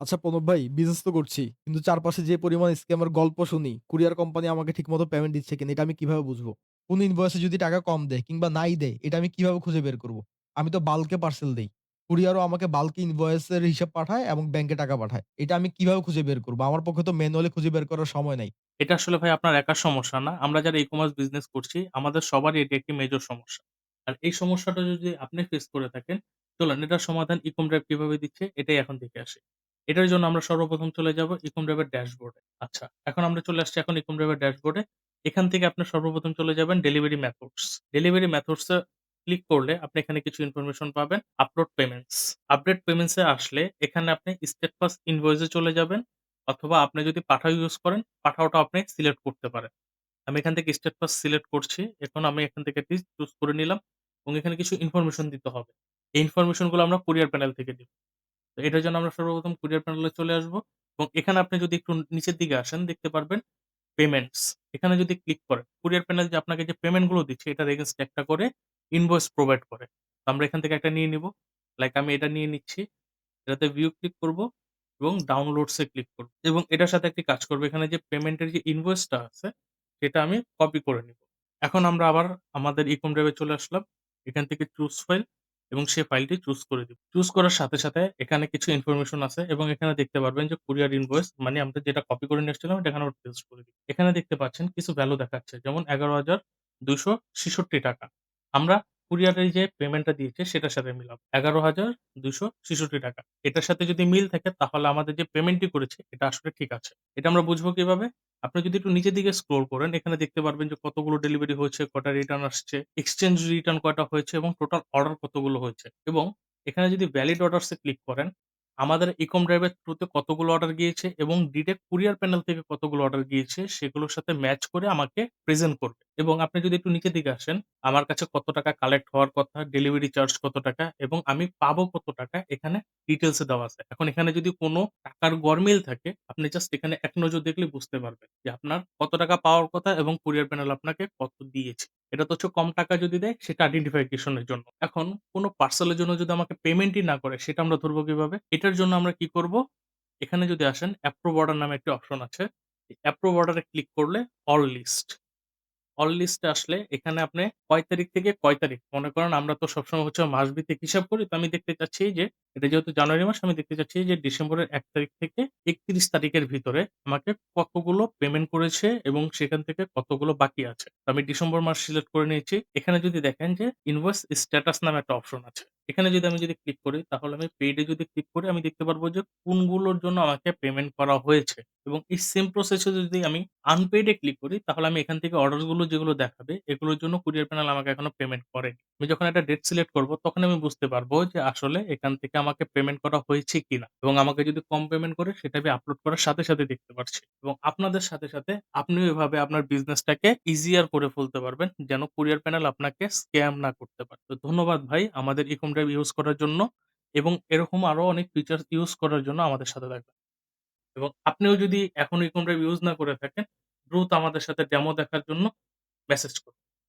আচ্ছা প্রণব ভাই, বিজনেস তো করছি। কিন্তু চারপাশে যে পরিমাণ স্ক্যামের গল্প শুনি, কুরিয়ার কোম্পানি আমাকে ঠিকমতো পেমেন্ট দিচ্ছে কিনা এটা আমি কীভাবে বুঝব? কোন ইনভয়েসে যদি টাকা কম দেয় কিংবা নাই দেয় এটা আমি কীভাবে খুঁজে বের করব? আমি তো বাল্কে পার্সেল দেই। কুরিয়ারও আমাকে বাল্কে ইনভয়েসের হিসাব পাঠায় এবং ব্যাংকে টাকা পাঠায়। এটা আমি কীভাবে খুঁজে বের করব আমার পক্ষে তো ম্যানুয়ালি খুঁজে বের করার সময় নাই। এটা আসলে ভাই আপনার একার সমস্যা না। আমরা যারা ই-কমার্স বিজনেস করছি, আমাদের সবারই এটি একটি মেজর সমস্যা। আর এই সমস্যাটা যদি আপনি ফেস করে থাকেন, চলুন এটার সমাধান ইকম ড্রাইভ কীভাবে দিচ্ছে এটাই এখন দেখে আসি। এটার জন্য আমরা সর্বপ্রথম চলে যাব ইকম ড্রাইভের ড্যাশবোর্ডে। আচ্ছা, এখন আমরা চলে আসছি এখন ইকম ড্রাইভের ড্যাশবোর্ডে। এখান থেকে আপনি সর্বপ্রথম চলে যাবেন ডেলিভারি মেথডস। ডেলিভারি মেথডস এ ক্লিক করলে আপনি এখানে কিছু ইনফরমেশন পাবেন। Upload payments. আপডেট পেমেন্টস আসলে এখানে আপনি স্টেট ফার্স্ট ইনভয়েস চলে যাবেন। অথবা আপনি যদি পাঠাও ইউজ করেন, পাঠাওটা আপনি সিলেক্ট করতে পারেন। আমি এখান থেকে স্টেট ফার্স্ট সিলেক্ট করছি। এখন আমি এখান থেকে এটি চুজ করে নিলাম এবং এখানে কিছু ইনফরমেশন দিতে হবে। এই ইনফরমেশনগুলো আমরা কুরিয়ার প্যানেল থেকে দিব। তো এটার জন্য আমরা সর্বপ্রথম কুরিয়ার প্যানেলে চলে আসব এবং এখানে আপনি যদি একটু নিচের দিকে আসেন দেখতে পারবেন পেমেন্টস। এখানে যদি ক্লিক করেন, কুরিয়ার প্যানেল যে আপনাকে যে পেমেন্টগুলো দিচ্ছে এটার এগেইনস্ট একটা করে ইনভয়েস প্রোভাইড করে। তো আমরা এখান থেকে একটা নিয়ে নিবো। লাইক আমি এটা নিয়ে নিচ্ছি। এটাতে ভিউ ক্লিক করব এবং ডাউনলোডসে ক্লিক করব এবং এটার সাথে একটি কাজ করব। এখানে যে পেমেন্টের যে ইনভয়েসটা আছে সেটা আমি কপি করে নিব। এখন আমরা আবার আমাদের ইকম ড্রাইভে চলে আসলাম। এখান থেকে চুজ ফাইল এবং সে ফাইলটি চুজ করে দিব। চুজ করার সাথে, সাথে এখানে কিছু ইনফরমেশন আছে এবং এখানে দেখতে পারবেন যে কুরিয়ার ইনভয়েস মানে আমরা যেটা কপি করে নিয়েছিলাম এটা এখানে পেস্ট করে দিই। এখানে দেখতে পাচ্ছেন কিছু ভ্যালু দেখাচ্ছে যেমন ৳১১,২৬৬ আমরা কুরিয়ারের যে পেমেন্টটা দিয়েছে সেটার সাথে মিলাবো। ৳১১,২৬৬ এটার সাথে যদি মিল থাকে তাহলে আমাদের যে পেমেন্টটি করেছে এটা আসলে ঠিক আছে। এটা আমরা বুঝব কীভাবে? আপনি যদি একটু নিচের দিকে স্ক্রল করেন এখানে দেখতে পারবেন যে কতগুলো ডেলিভারি হয়েছে, কটা রিটার্ন আসছে, এক্সচেঞ্জ রিটার্ন কয়টা হয়েছে এবং টোটাল অর্ডার কতগুলো হয়েছে। এবং এখানে যদি ভ্যালিড অর্ডারস এ ক্লিক করেন, আমাদের ইকম ড্রাইভের থ্রুতে কতগুলো অর্ডার গিয়েছে এবং ডিরেক্ট কুরিয়ার প্যানেল থেকে কতগুলো অর্ডার গিয়েছে সেগুলোর সাথে ম্যাচ করে আমাকে প্রেজেন্ট করবে। এবং আপনি যদি একটু নিচের দিকে আসেন, আমার কাছে কত টাকা কালেক্ট হওয়ার কথা, ডেলিভারি চার্জ কত টাকা এবং আমি পাবো কত টাকা এখানে ডিটেইলস এ দেওয়া আছে। এখন এখানে যদি কোনো টাকার গরমিল থাকে, আপনি জাস্ট এখানে এক নজর দেখলে বুঝতে পারবেন যে আপনার কত টাকা পাওয়ার কথা এবং কুরিয়ার প্যানেল আপনাকে কত দিয়েছে। এটা তো হচ্ছে কম টাকা যদি দেয় সেটা আইডেন্টিফিকেশন এর জন্য। এখন কোনো পার্সেল এর জন্য যদি আমাকে পেমেন্টই না করে সেটা আমরা ধরবো কীভাবে? এটার জন্য আমরা কি করব? এখানে যদি আসেন অ্যাপ্রো বর্ডার নামে একটি অপশন আছে। অ্যাপ্রো বর্ডারে ক্লিক করলে অল লিস্ট অল লিস্টে আসলে এখানে আপনি কয় তারিখ থেকে কয় তারিখ মনে করেন আমরা তো সবসময় হচ্ছে মাসভিত্তিক হিসাব করি। তো আমি দেখতে চাচ্ছি যে এটা যেহেতু জানুয়ারি মাস, আমি দেখতে চাচ্ছি যে ডিসেম্বরের এক তারিখ থেকে ৩১ তারিখের ভিতরে আমাকে কতগুলো পেমেন্ট করেছে এবং সেখান থেকে কতগুলো বাকি আছে। আমি ডিসেম্বর মাস সিলেক্ট করে নিয়েছি। এখানে যদি দেখেন যে ইনভয়েস স্ট্যাটাস নামে একটা অপশন আছে। এখানে যদি আমি যদি ক্লিক করি, তাহলে আমি পেইডে যদি ক্লিক করি, আমি দেখতে পারব যে কোনগুলোর জন্য আমাকে পেমেন্ট করা হয়েছে এবং এই সেম প্রসেস যদি আমি আনপেইডে ক্লিক করি, তাহলে আমি এখান থেকে অর্ডারগুলো যেগুলো দেখাবে, এগুলোর জন্য কুরিয়ার প্যানেল আমাকে এখনও পেমেন্ট করেনি। আমি যখন একটা ডেট সিলেক্ট করব, তখন আমি বুঝতে পারব যে আসলে এখান থেকে আমাকে পেমেন্ট করা হয়েছে কিনা এবং আমাকে যদি কম পেমেন্ট করে সেটা আমি আপলোড করার সাথে, সাথে দেখতে পারছি এবং আপনাদের সাথে, সাথে আপনিও এভাবে আপনার বিজনেসটাকে ইজিয়ার করে ফেলতে পারবেন যেন কুরিয়ার প্যানেল আপনাকে স্ক্যাম না করতে পারে। তো ধন্যবাদ ভাই আমাদের ইকম ড্রাইভ ইউজ করার জন্য এবং এরকম আরও অনেক ফিচারস ইউজ করার জন্য আমাদের সাথে থাকবেন। এবং আপনিও যদি এখনও ইকম ড্রাইভ ইউজ না করে থাকেন, দ্রুত আমাদের সাথে ডেমো দেখার জন্য মেসেজ করুন।